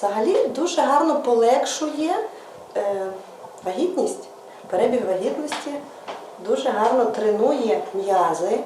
Взагалі дуже гарно полегшує е, вагітність, перебіг вагітності, дуже гарно тренує м'язи,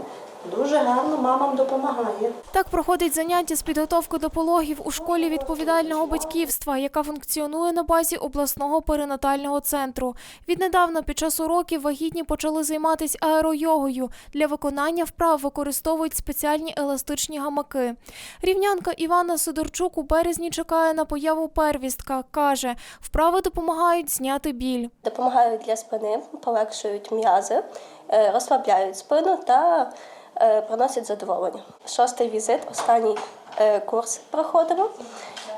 дуже гарно мамам допомагає. Так проходить заняття з підготовки до пологів у школі відповідального батьківства, яка функціонує на базі обласного перинатального центру. Віднедавна під час уроків вагітні почали займатися аеройогою. Для виконання вправ використовують спеціальні еластичні гамаки. Рівнянка Івана Сидорчук у березні чекає на появу первістка. Каже, вправи допомагають зняти біль. Допомагають для спини, полегшують м'язи, е, розслабляють спину та приносять задоволення. Шостий візит, останній е, курс проходимо.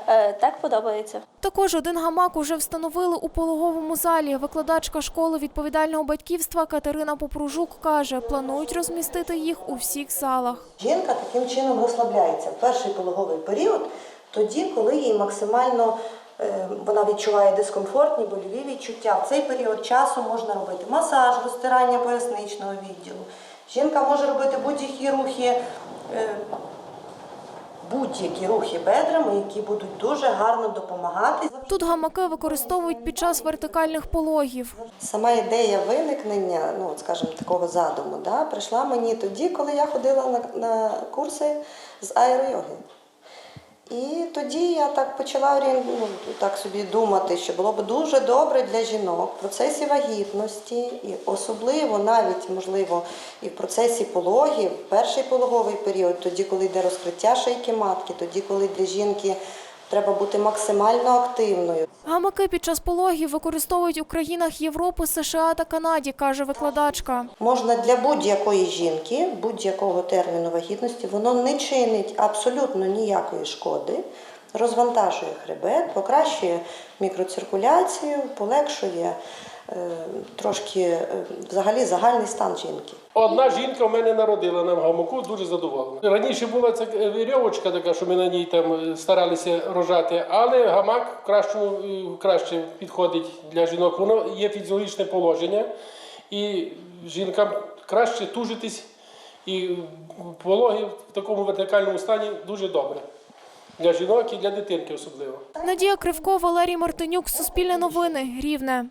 Е, Так подобається. Також один гамак уже встановили у пологовому залі. Викладачка школи відповідального батьківства Катерина Попружук каже, планують розмістити їх у всіх залах. Жінка таким чином розслабляється в перший пологовий період, тоді, коли їй максимально е, вона відчуває дискомфортні больові відчуття. В цей період часу можна робити масаж, розтирання поясничного відділу. Жінка може робити будь-які рухи, е, будь-які рухи бедрами, які будуть дуже гарно допомагати. Тут гамаки використовують під час вертикальних пологів. Сама ідея виникнення, ну скажімо, такого задуму, да, прийшла мені тоді, коли я ходила на, на курси з аеройоги. І тоді я так почала ну, так собі думати, що було б дуже добре для жінок в процесі вагітності, і особливо навіть, можливо, і в процесі пологів, перший пологовий період, тоді, коли йде розкриття шийки матки, тоді, коли для жінки треба бути максимально активною. Гамаки під час пологів використовують у країнах Європи, США та Канаді, каже викладачка. Можна для будь-якої жінки, будь-якого терміну вагітності, воно не чинить абсолютно ніякої шкоди, розвантажує хребет, покращує мікроциркуляцію, полегшує е, трошки е, взагалі загальний стан жінки. Одна жінка в мене народила на гамаку, дуже задоволена. Раніше була ця вірьовочка така, що ми на ній там е, старалися рожати, але гамак в е, краще підходить для жінок. Воно є фізіологічне положення, і жінкам краще тужитись, і пологи в такому вертикальному стані дуже добре. Для жінок і для дитинки особливо. Надія Кривко, Валерій Мартинюк, Суспільне новини, Рівне.